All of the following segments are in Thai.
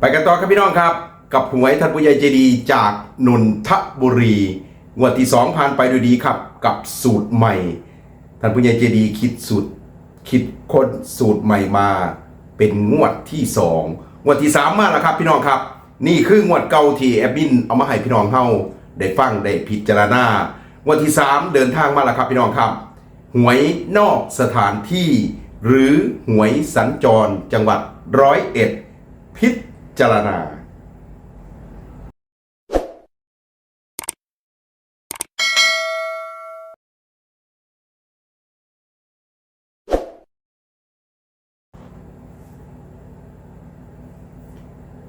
ไปกันต่อครับพี่น้องครับ กับหวยท่านผู้ใหญ่ใจดีจากนนทบุรีงวดที่สองผ่านไปด้วยดีครับ กับสูตรใหม่ ท่านผู้ใหญ่ใจดีคิดสูตรคิดค้นสูตรใหม่มา เป็นงวดที่สองงวดที่สามมาแล้วครับพี่น้องครับ นี่คืองวดเก่าที่แอปบินเอามาให้พี่น้องเฮาได้ฟังได้พิจารณางวดที่สามเดินทางมาแล้วครับพี่น้องครับ หวยนอกสถานที่ หรือหวยสัญจรจังหวัดร้อยเอ็ดพิษ จารณา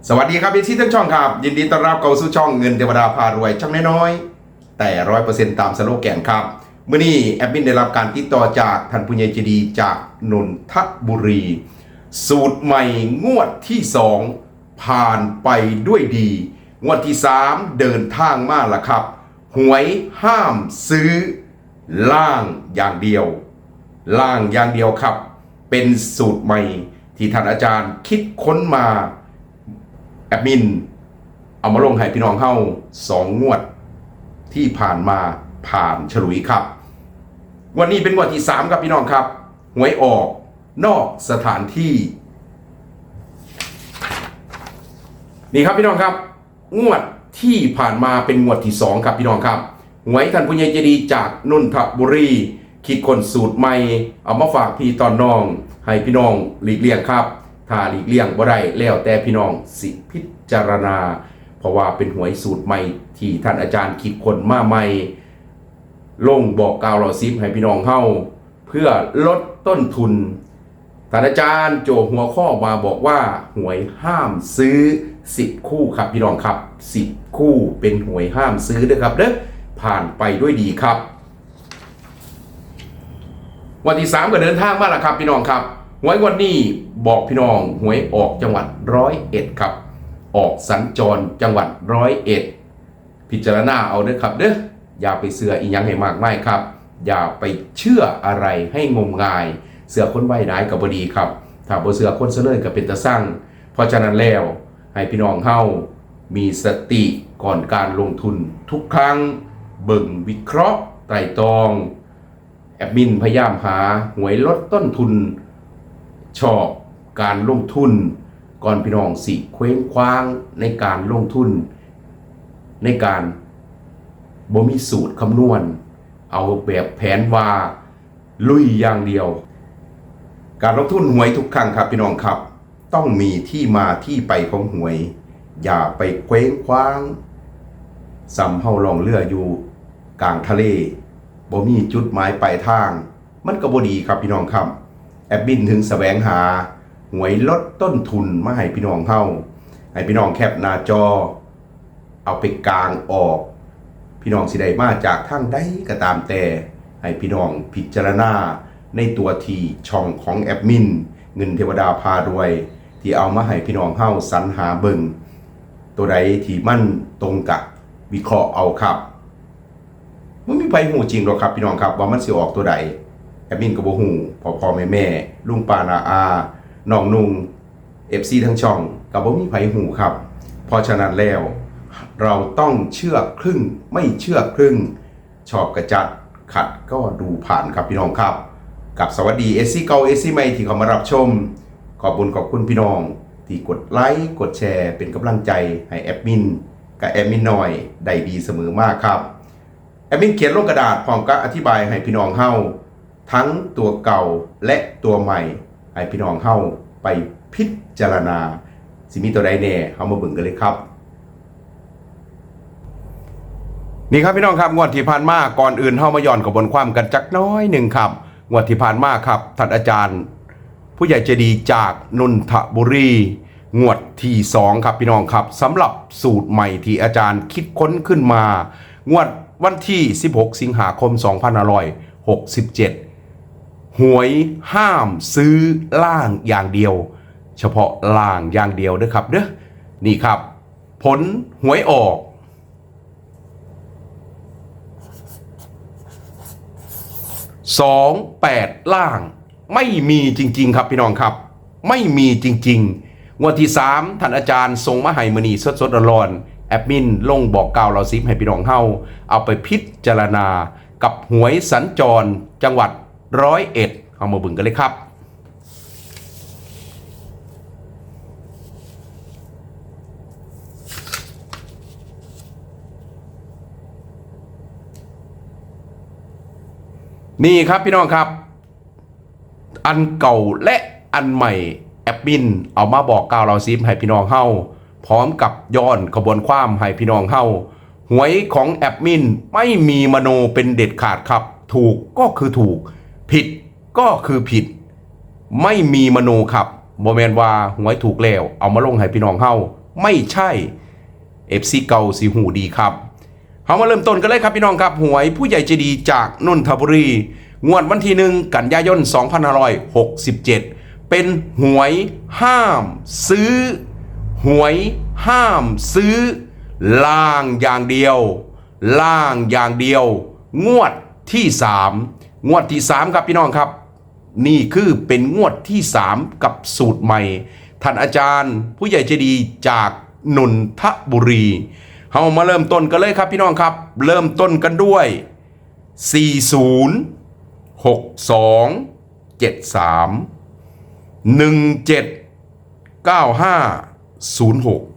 สวัสดีครับพี่ที่ทั้งช่องครับ ยินดีต้อนรับเข้าสู่ช่องเงินเทวดาพารวย ช่องน้อยๆ แต่ร้อยเปอร์เซ็นต์ตามสโลแกนครับเมื่อนี้แอดมินได้รับการติดต่อจากท่านผู้ใหญ่ใจดีจากนนทบุรี สูตรใหม่งวดที่สอง ผ่านไปด้วยดีงวดที่สามเดินทางมาแล้วครับ หวยห้ามซื้อ ล่างอย่างเดียว ล่างอย่างเดียวครับ เป็นสูตรใหม่ที่ท่านอาจารย์คิดค้นมาแอดมิน เอามาลงให้พี่น้องเข้าสองงวดที่ผ่านมาผ่านฉลุยครับ วันนี้เป็นงวดที่สามครับพี่น้องครับ หวยออกนอกสถานที่ นี่ครับพี่น้องครับ งวดที่ผ่านมาเป็นงวดที่สองครับพี่น้องครับหวยท่านผู้ใหญ่ใจดีจากนนทบุรี คิดคนสูตรใหม่ เอามาฝากพี่ตอนน้อง ให้พี่น้องหลีกเลี่ยงครับ ถ้าหลีกเลี่ยงบ่ได้แล้วแต่พี่น้องสิพิจารณา เพราะว่าเป็นหวยสูตรใหม่ที่ท่านอาจารย์คิดคนมาใหม่ลงบอกกล่าวเราซิปให้พี่น้องเข้า เพื่อลดต้นทุนท่านอาจารย์โจหัวข้อมาบอกว่าหวยห้ามซื้อ 10 คู่ครับพี่น้องครับ 10 คู่เป็นหวยห้ามซื้อด้วยครับเด้อผ่านไปด้วยดีครับ วันที่ 3 ก็เดินทางมาแล้วครับ พี่น้องครับหวยวันนี้บอกพี่น้องหวยออกจังหวัดร้อยเอ็ดครับ ออกสัญจรจังหวัดร้อยเอ็ดพิจารณาเอาเด้อครับเด้ออย่าไปเสืออีหยังให้มากไม่ครับ อย่าไปเชื่ออะไรให้งมงาย เสือคนไว้ได้กับบดีครับถ้าบ่เสือคนเสลยกับเป็นตะสั่งเพราะฉะนั้นแล้ว ให้พี่น้องเฮามีสติก่อนการลงทุนทุกครั้ง เบิ่งวิเคราะห์ไตรตรอง แอดมินพยายามหาหวยลดต้นทุน ชอบการลงทุน ก่อนพี่น้องสิเคว้งคว้างในการลงทุน ในการบ่มีสูตรคำนวณ เอาแบบแผนว่า ลุยอย่างเดียว การลงทุนหวยทุกครั้งครับพี่น้องครับ ต้องมีที่มาที่ไปของหวย อย่าไปเคว้งคว้างสำเฮาลองเรืออยู่ กลางทะเลบ่มีจุดหมายปลายทาง มันก็บ่ดีครับพี่น้องครับ แอปบินถึงแสวงหา หวยลดต้นทุนมาให้พี่น้องเฮาให้พี่น้องแคปหน้าจอ เอาไปกลางออก พี่น้องสิได้มาจากทางใดก็ตามแต่ให้พี่น้องพิจารณาในตัวทีช่องของแอดมิน เงินเทวดาพารวย ที่เอามาให้พี่น้องเฮาสรรหาเบิงตัวใดที่มั่นตรงกับวิเคราะห์เอาครับมันมีไปหูจริงหรอกครับพี่น้องครับว่ามันสิออกตัวใดแอดมินกับโบหูพ่อพ่อแม่แม่ลุงปานาอาน้องนุงเอฟซีทั้งช่องกับบ่มีไผหูครับ เพราะฉะนั้นแล้ว เราต้องเชื่อครึ่งไม่เชื่อครึ่ง ชอบกระจัดขัดก็ดูผ่านครับพี่น้องครับ กับสวัสดีเอซี่เก่าเอซี่ไม่ที่เขามารับชม ขอบคุญขอบคุณพี่น้อง ที่กดไลค์กดแชร์เป็นกำลังใจให้แอดมินกับแอดมินหน่อยได้ดีเสมอมากครับแอดมินเขียนลงกระดาษพร้อมกับอธิบายให้พี่น้องเฮาทั้งตัวเก่าและตัวใหม่ให้พี่น้องเฮาไปพิจารณา สิมีตัวใดแน่เฮามาเบิ่งกันเลยครับ นี่ครับพี่น้องครับงวดที่ผ่านมาก่อนอื่นเฮามาย้อนกับบนความกันจักน้อยหนึ่งครับงวดที่ผ่านมาครับท่านอาจารย์ ผู้ใหญ่ใจดีจากนนทบุรีงวดที่สองครับพี่น้องครับสำหรับสูตรใหม่ที่อาจารย์คิดค้นขึ้นมา งวดวันที่ 16 สิงหาคม 2567 หวยห้ามซื้อล่างอย่างเดียว เฉพาะล่างอย่างเดียวเด้อครับเด้อนี่ครับ ผลหวยออกสองแปดล่าง ไม่มีจริง ๆ ครับพี่น้องครับ ไม่มีจริง ๆ งวดที่ 3ท่านอาจารย์ทรงมาให้มณีสดสดร้อนแอดมินลงบอกกล่าวเราซิปให้พี่น้องเฮาเอาไปพิจารณากับหวยสัญจรจังหวัดร้อยเอ็ดเอามาบึงกันเลยครับนี่ครับพี่น้องครับ อันเก่าและอันใหม่แอปมิน เอามาบอกกล่าวเราซิมให้พี่น้องเฮาพร้อมกับย้อนขบวนความให้พี่น้องเฮาหวยของแอปมินไม่มีมโนเป็นเด็ดขาดครับ ถูกก็คือถูก ผิดก็คือผิด ไม่มีมโนครับโมเมนว่าหวยถูกแล้ว เอามาลงให้พี่น้องเฮาไม่ใช่เอฟซีเก่าสีหูดีครับเอามาเริ่มต้นกันเลยครับพี่น้องครับหวยผู้ใหญ่ใจดีจากนนทบุรี งวดวันที่หนึ่งกันยายน 2567 เป็นหวยห้ามซื้อ หวยห้ามซื้อ ล่างอย่างเดียว ล่างอย่างเดียว งวดที่ 3 งวดที่ 3 ครับพี่น้องครับ นี่คือเป็นงวดที่ 3 กับสูตรใหม่ ท่านอาจารย์ผู้ใหญ่ใจดีจากนนทบุรีเฮามาเริ่มต้นกันเลยครับพี่น้องครับ เริ่มต้นกันด้วย 40 62 73 17 95 06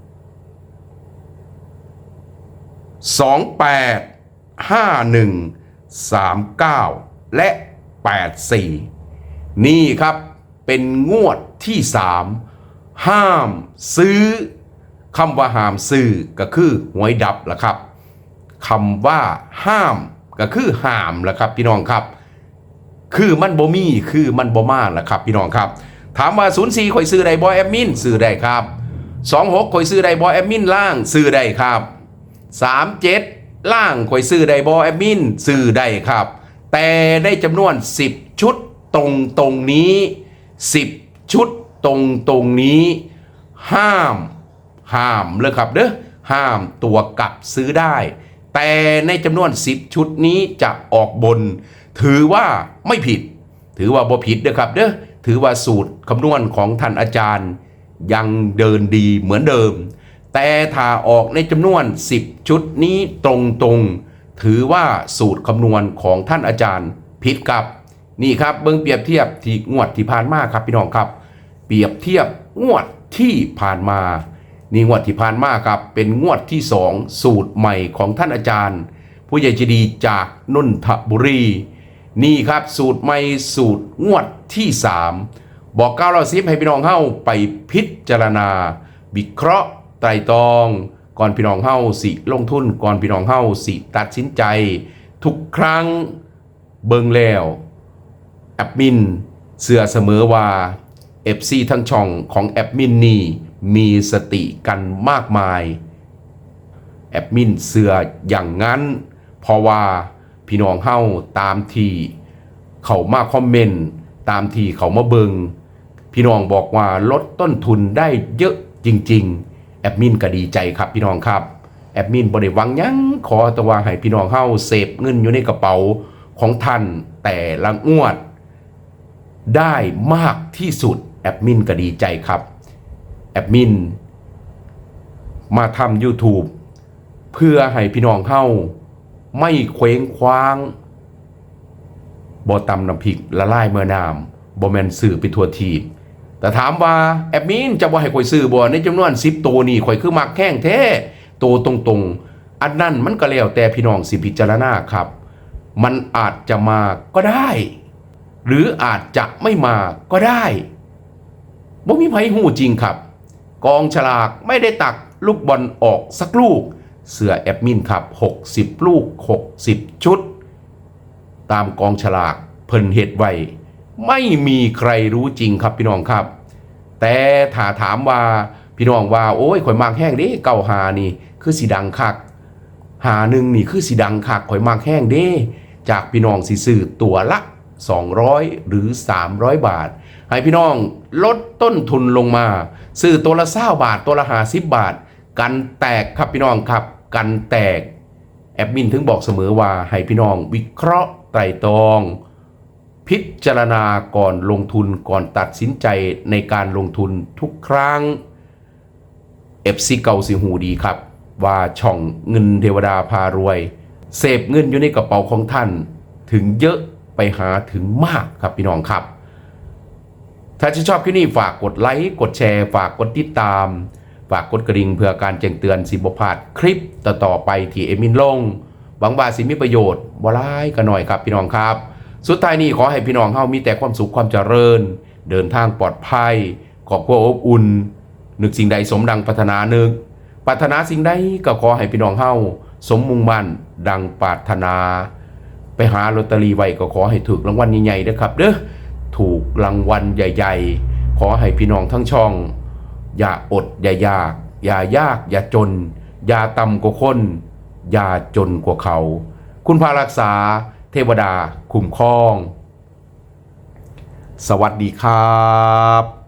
28 51 39 และ 84 นี่ครับเป็นงวดที่ 3 ห้ามซื้อคำว่าห้ามซื้อก็คือหวยดับละครับคำว่าห้ามก็คือห้ามละครับพี่น้องครับ คือมันบ่มีคือมันบ่มาละครับ พี่น้องครับ ถามว่า0 4ข่อยซื้อได้บ่แอดมินซื้อได้ครับ26ข่อยซื้อได้บ่แอดมินล่างซื้อได้ครับ37ล่างข่อยซื้อได้บ่แอดมินซื้อได้ครับ แต่ได้จำนวน 10 ชุดตรงตรงนี้ 10 ชุดตรงตรงนี้ ห้ามห้ามเลยครับเด้อห้ามตัวกลับซื้อได้ แต่ในจำนวน 10 ชุดนี้จะออกบน ถือว่าไม่ผิด ถือว่าบ่ผิดเด้อครับเด้อถือว่าสูตรคำนวณของท่านอาจารย์ ยังเดินดีเหมือนเดิม แต่ถ้าออกในจำนวน 10 ชุดนี้ตรงๆ ถือว่าสูตรคำนวณของท่านอาจารย์ผิดครับนี่ครับเบิ้งเปรียบเทียบที่งวดที่ผ่านมาครับพี่น้องครับ เปรียบเทียบงวดที่ผ่านมา นี่งวดที่ผ่านมาครับเป็นงวดที่สองสูตรใหม่ของท่านอาจารย์ ผู้ใหญ่จดีจากนนทบุรี นี่ครับสูตรใหม่สูตรงวดที่ 3 บอกก้าวเราซิบให้พี่น้องเฮ้าไปพิจารณา วิเคราะห์ไตรตรอง ก่อนพี่น้องเฮ้าสิลงทุนก่อนพี่น้องเฮ้าสิตัดสินใจ ทุกครั้งเบิงแล้วแอดมินเสือเสมอว่า FC ทั้งช่องของแอดมินนี่มีสติกันมากมายแอดมินเสืออย่างนั้นเพราะว่า พี่น้องเฮาตามที่เขามาคอมเมนต์ตามที่เขามาเบิงพี่น้องบอกว่าลดต้นทุนได้เยอะจริง ๆ แอดมินก็ดีใจครับพี่น้องครับ แอดมินบริวังยังขอตะว่าให้พี่น้องเฮาเสพเงินอยู่ในกระเป๋าของท่านแต่ละงวด ได้มากที่สุดแอดมินก็ดีใจครับแอดมินมาทำ YouTube เพื่อให้พี่น้องเข้า ไม่เคว้งคว้างบ่ตำน้ำพริกละลายเมื่อน้ำบ่แมนสื่อไปทั่วทีบแต่ถามว่าแอดมินจะบ่ให้ข่อยซื้อบ่ในจำนวน10ตัวนี่ข่อยคือมักแข้งแท้ตัวตรงๆ อันนั้นมันก็แล้วแต่พี่น้องสิพิจารณาครับ มันอาจจะมาก็ได้ หรืออาจจะไม่มาก็ได้บ่มีไผหูจริงครับ กองฉลากไม่ได้ตักลูกบอลออกสักลูก เสื้อแอดมินครับ 60 ลูก 60 ชุด ตามกองฉลากเพิ่นเหตุไว้ ไม่มีใครรู้จริงครับพี่น้องครับ แต่ถ้าถามว่าพี่น้องว่า โอ้ยข่อยมากแห้งเด้เก้าหานี่ คือสีดังคัก หาหนึ่งนี่คือสีดังคักข่อยมากแห้งเด้ จากพี่น้องสิซื้อตัวละ 200 หรือ 300 บาท ให้พี่น้องลดต้นทุนลงมา ซื้อตัวละเศร้าบาทตัวละหาสิบบาท กันแตกครับพี่น้องครับ กันแตก แอดมินถึงบอกเสมอว่าให้พี่น้อง วิเคราะห์ไตรตรอง พิจารณาก่อนลงทุนก่อนตัดสินใจในการลงทุนทุกครั้งเอฟซีเก่าสิหูดีครับ ว่าช่องเงินเทวดาพารวย เสพเงินอยู่ในกระเป๋าของท่าน ถึงเยอะไปหาถึงมากครับพี่น้องครับ ถ้าชื่นชอบคลิปนี้ฝากกดไลค์กดแชร์ ฝากกดติดตาม ฝากกดกระดิ่งเพื่อการแจ้งเตือนสิบพลาดคลิปต่อๆไปที่เอมินลงหวังว่าสิมีประโยชน์บ่ร้ายกันหน่อยครับพี่น้องครับ สุดท้ายนี้ขอให้พี่น้องเฮามีแต่ความสุขความเจริญ เดินทางปลอดภัยครอบครัวอบอุ่น นึกสิ่งใดสมดังปรารถนานึกปรารถนาสิ่งใดก็ขอให้พี่น้องเฮาสมมุ่งมั่นดังปรารถนา ไปหาลอตเตอรี่ไว้ก็ขอให้ถูกรางวัลใหญ่ๆนะครับเด้อถูกรางวัลใหญ่ ๆ ขอให้พี่น้องทั้งช่อง อย่าอดอย่ายาก อย่ายาก อย่าจน อย่าต่ำกว่าคน อย่าจนกว่าเขา คุณพารักษา เทวดาคุ้มครอง สวัสดีครับ